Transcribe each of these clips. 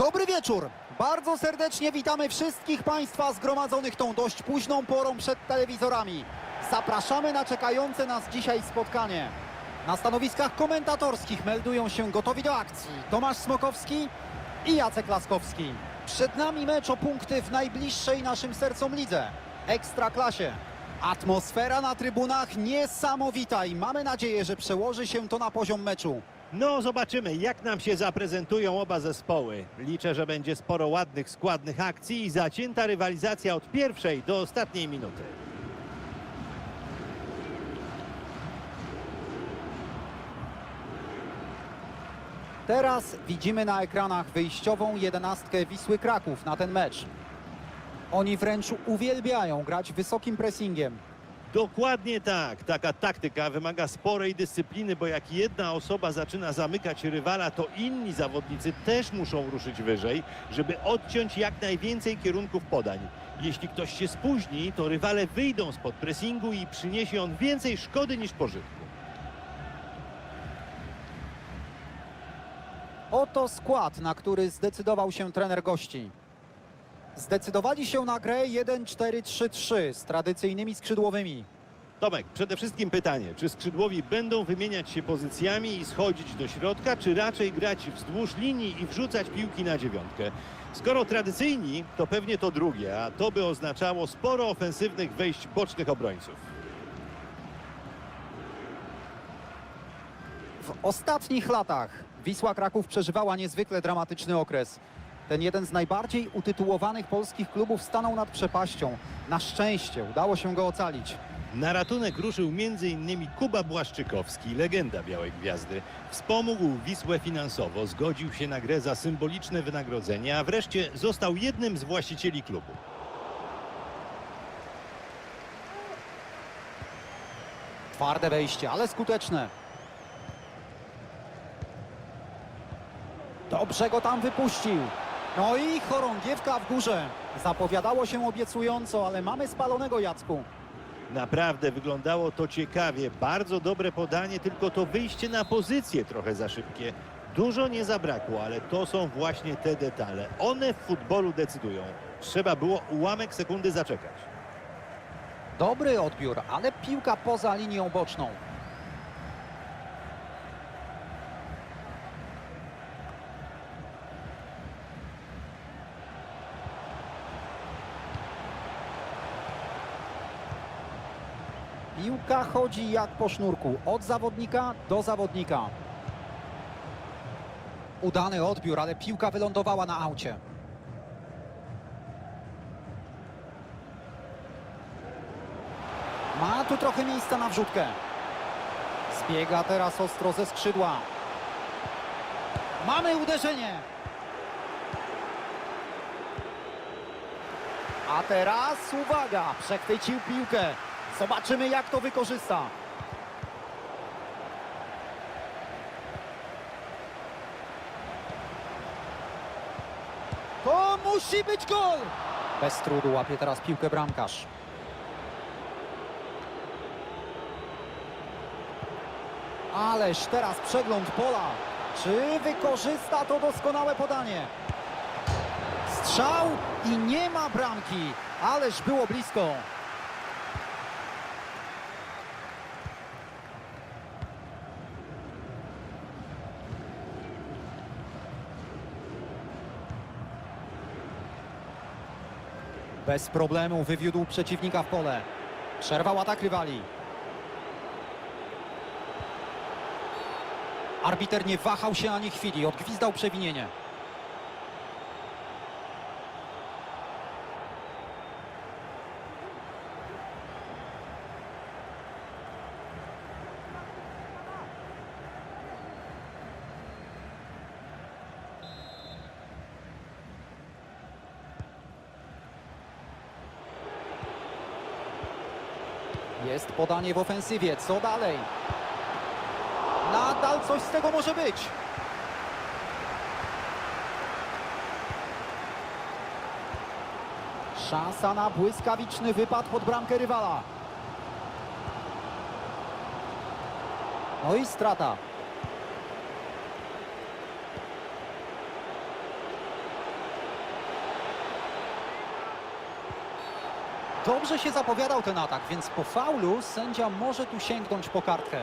Dobry wieczór. Bardzo serdecznie witamy wszystkich Państwa zgromadzonych tą dość późną porą przed telewizorami. Zapraszamy na czekające nas dzisiaj spotkanie. Na stanowiskach komentatorskich meldują się gotowi do akcji Tomasz Smokowski i Jacek Laskowski. Przed nami mecz o punkty w najbliższej naszym sercom lidze, Ekstraklasie. Atmosfera na trybunach niesamowita i mamy nadzieję, że przełoży się to na poziom meczu. No, zobaczymy, jak nam się zaprezentują oba zespoły. Liczę, że będzie sporo ładnych, składnych akcji i zacięta rywalizacja od pierwszej do ostatniej minuty. Teraz widzimy na ekranach wyjściową jedenastkę Wisły Kraków na ten mecz. Oni wręcz uwielbiają grać wysokim pressingiem. Dokładnie tak. Taka taktyka wymaga sporej dyscypliny, bo jak jedna osoba zaczyna zamykać rywala, to inni zawodnicy też muszą ruszyć wyżej, żeby odciąć jak najwięcej kierunków podań. Jeśli ktoś się spóźni, to rywale wyjdą spod pressingu i przyniesie on więcej szkody niż pożytku. Oto skład, na który zdecydował się trener gości. Zdecydowali się na grę 1-4-3-3 z tradycyjnymi skrzydłowymi. Tomek, przede wszystkim pytanie, czy skrzydłowi będą wymieniać się pozycjami i schodzić do środka, czy raczej grać wzdłuż linii i wrzucać piłki na dziewiątkę? Skoro tradycyjni, to pewnie to drugie, a to by oznaczało sporo ofensywnych wejść bocznych obrońców. W ostatnich latach Wisła Kraków przeżywała niezwykle dramatyczny okres. Ten jeden z najbardziej utytułowanych polskich klubów stanął nad przepaścią. Na szczęście udało się go ocalić. Na ratunek ruszył m.in. Kuba Błaszczykowski, legenda Białej Gwiazdy. Wspomógł Wisłę finansowo, zgodził się na grę za symboliczne wynagrodzenie, a wreszcie został jednym z właścicieli klubu. Twarde wejście, ale skuteczne. Dobrze go tam wypuścił. No i chorągiewka w górze. Zapowiadało się obiecująco, ale mamy spalonego Jacku. Naprawdę wyglądało to ciekawie. Bardzo dobre podanie, tylko to wyjście na pozycję trochę za szybkie. Dużo nie zabrakło, ale to są właśnie te detale. One w futbolu decydują. Trzeba było ułamek sekundy zaczekać. Dobry odbiór, ale piłka poza linią boczną. Piłka chodzi jak po sznurku, od zawodnika do zawodnika. Udany odbiór, ale piłka wylądowała na aucie. Ma tu trochę miejsca na wrzutkę. Zbiega teraz ostro ze skrzydła. Mamy uderzenie. A teraz uwaga, przechwycił piłkę. Zobaczymy jak to wykorzysta. To musi być gol! Bez trudu łapie teraz piłkę bramkarz. Ależ teraz przegląd pola. Czy wykorzysta to doskonałe podanie? Strzał i nie ma bramki. Ależ było blisko. Bez problemu wywiódł przeciwnika w pole. Przerwał atak rywali. Arbiter nie wahał się ani chwili, odgwizdał przewinienie. Jest podanie w ofensywie, co dalej? Nadal coś z tego może być. Szansa na błyskawiczny wypad pod bramkę rywala. No i strata. Dobrze się zapowiadał ten atak, więc po faulu sędzia może tu sięgnąć po kartkę.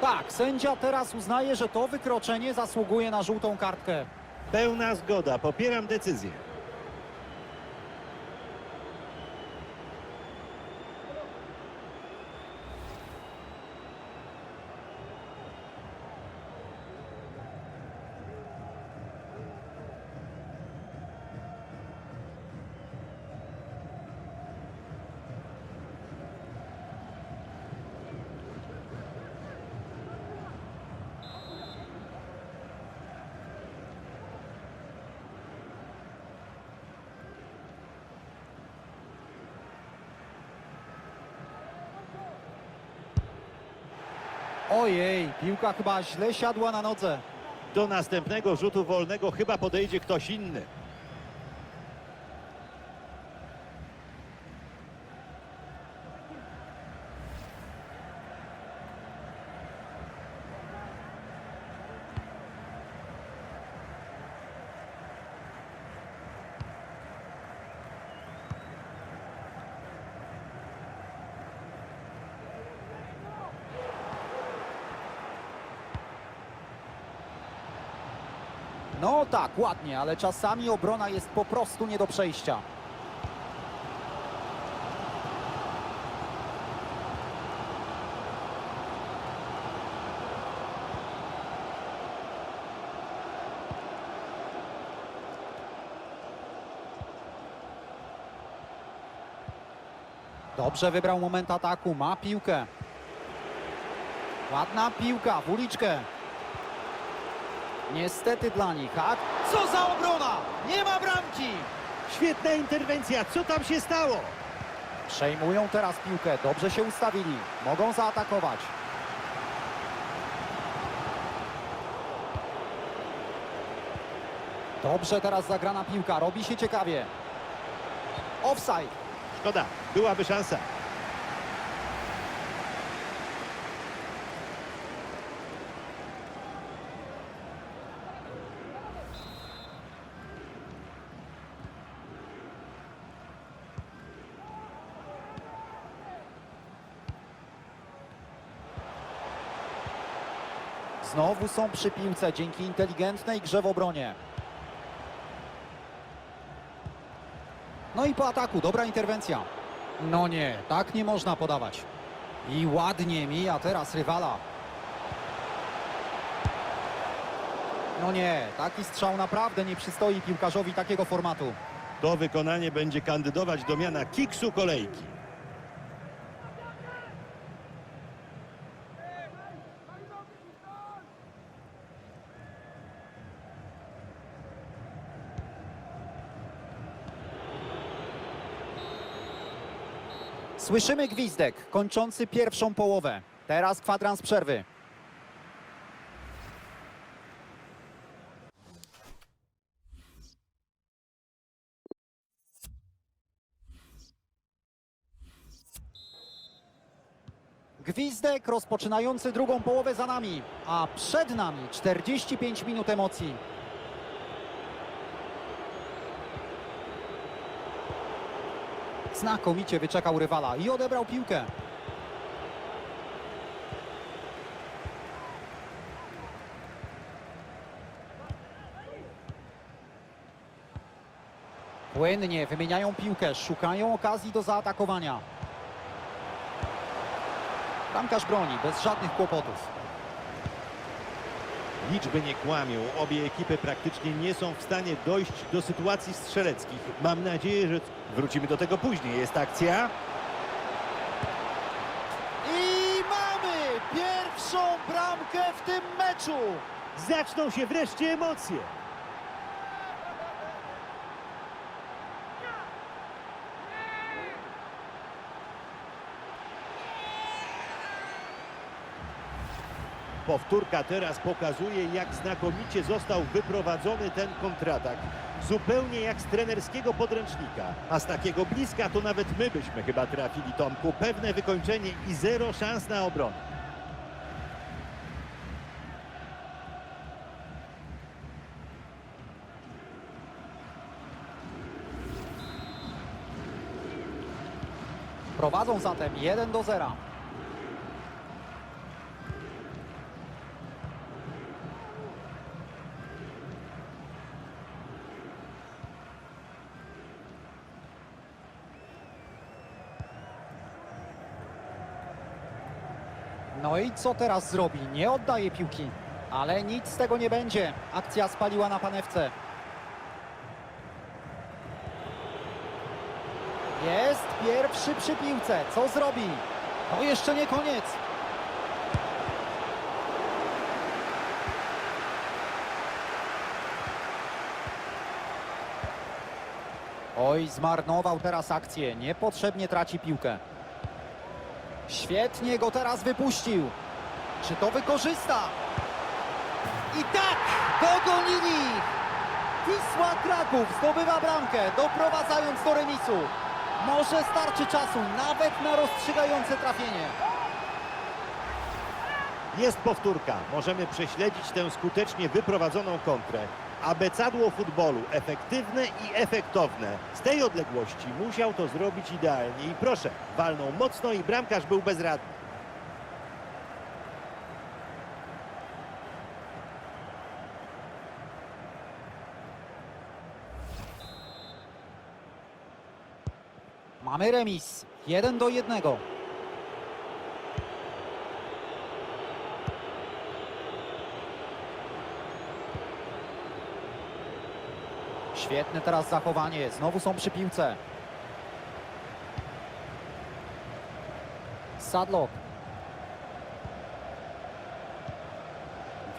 Tak, sędzia teraz uznaje, że to wykroczenie zasługuje na żółtą kartkę. Pełna zgoda, popieram decyzję. Ojej, piłka chyba źle siadła na nodze. Do następnego rzutu wolnego chyba podejdzie ktoś inny. No tak, ładnie, ale czasami obrona jest po prostu nie do przejścia. Dobrze wybrał moment ataku, ma piłkę. Ładna piłka w uliczkę. Niestety dla nich, a co za obrona! Nie ma bramki! Świetna interwencja, co tam się stało? Przejmują teraz piłkę, dobrze się ustawili, mogą zaatakować. Dobrze teraz zagrana piłka, robi się ciekawie. Offside. Szkoda, byłaby szansa. Znowu są przy piłce dzięki inteligentnej grze w obronie. No i po ataku, dobra interwencja. No nie, tak nie można podawać. I ładnie mija teraz rywala. No nie, taki strzał naprawdę nie przystoi piłkarzowi takiego formatu. To wykonanie będzie kandydować do miana kiksu kolejki. Słyszymy gwizdek kończący pierwszą połowę. Teraz kwadrans przerwy. Gwizdek rozpoczynający drugą połowę za nami, a przed nami 45 minut emocji. Znakomicie wyczekał rywala i odebrał piłkę. Płynnie wymieniają piłkę, szukają okazji do zaatakowania. Bramkarz broni bez żadnych kłopotów. Liczby nie kłamią. Obie ekipy praktycznie nie są w stanie dojść do sytuacji strzeleckich. Mam nadzieję, że wrócimy do tego później. Jest akcja. I mamy pierwszą bramkę w tym meczu. Zaczną się wreszcie emocje. Powtórka teraz pokazuje, jak znakomicie został wyprowadzony ten kontratak. Zupełnie jak z trenerskiego podręcznika. A z takiego bliska to nawet my byśmy chyba trafili, Tomku. Pewne wykończenie i zero szans na obronę. Prowadzą zatem 1 do 0. No i co teraz zrobi? Nie oddaje piłki. Ale nic z tego nie będzie. Akcja spaliła na panewce. Jest pierwszy przy piłce. Co zrobi? To jeszcze nie koniec. Oj, zmarnował teraz akcję. Niepotrzebnie traci piłkę. Świetnie go teraz wypuścił. Czy to wykorzysta? I tak! Dogonili! Wisła Kraków zdobywa bramkę, doprowadzając do remisu. Może starczy czasu nawet na rozstrzygające trafienie. Jest powtórka. Możemy prześledzić tę skutecznie wyprowadzoną kontrę. Abecadło futbolu. Efektywne i efektowne. Z tej odległości musiał to zrobić idealnie. I proszę, walnął mocno i bramkarz był bezradny. Mamy remis. 1 do 1. Świetne teraz zachowanie. Znowu są przy piłce. Sadlock.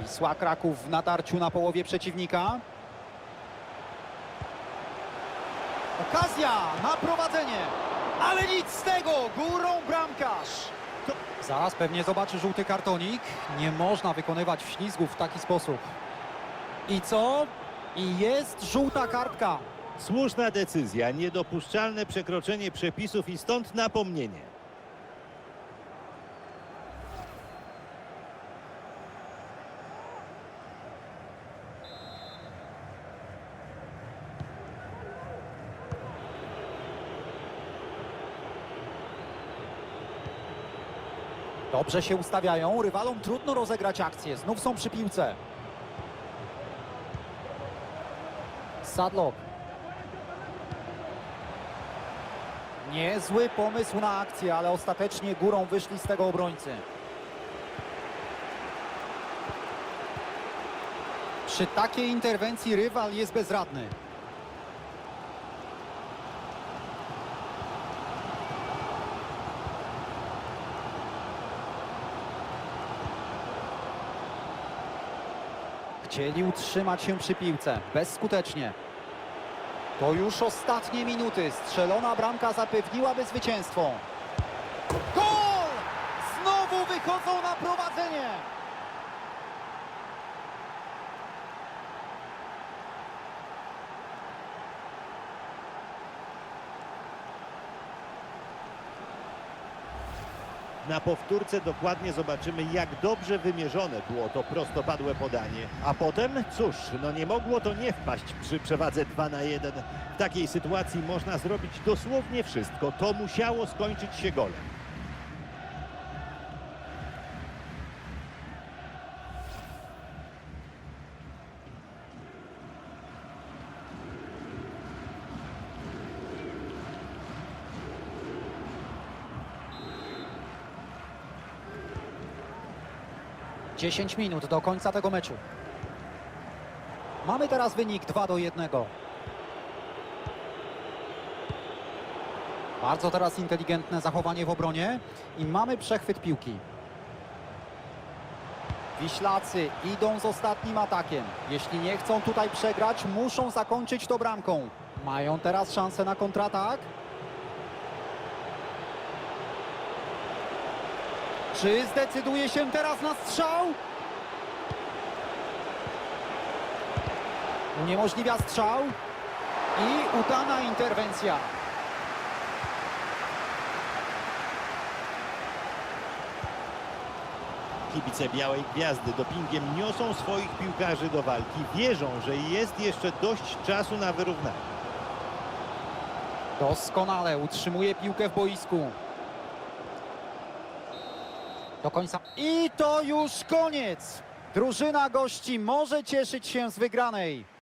Wisła Kraków w natarciu na połowie przeciwnika. Okazja na prowadzenie. Ale nic z tego. Górą bramkarz. To... Zaraz pewnie zobaczy żółty kartonik. Nie można wykonywać ślizgów w taki sposób. I co? I jest żółta kartka. Słuszna decyzja. Niedopuszczalne przekroczenie przepisów i stąd napomnienie. Dobrze się ustawiają. Rywalom trudno rozegrać akcję. Znów są przy piłce. Sadlock. Niezły pomysł na akcję, ale ostatecznie górą wyszli z tego obrońcy. Przy takiej interwencji rywal jest bezradny. Chcieli utrzymać się przy piłce, bezskutecznie. To już ostatnie minuty. Strzelona bramka zapewniłaby zwycięstwo. Gol! Znowu wychodzą na prowadzenie. Na powtórce dokładnie zobaczymy, jak dobrze wymierzone było to prostopadłe podanie. A potem, cóż, no nie mogło to nie wpaść przy przewadze 2 na 1. W takiej sytuacji można zrobić dosłownie wszystko. To musiało skończyć się golem. Dziesięć minut do końca tego meczu. Mamy teraz wynik 2 do 1. Bardzo teraz inteligentne zachowanie w obronie i mamy przechwyt piłki. Wiślacy idą z ostatnim atakiem. Jeśli nie chcą tutaj przegrać, muszą zakończyć to bramką. Mają teraz szansę na kontratak. Czy zdecyduje się teraz na strzał? Uniemożliwia strzał i udana interwencja. Kibice Białej Gwiazdy dopingiem niosą swoich piłkarzy do walki. Wierzą, że jest jeszcze dość czasu na wyrównanie. Doskonale utrzymuje piłkę w boisku. Do końca. I to już koniec. Drużyna gości może cieszyć się z wygranej.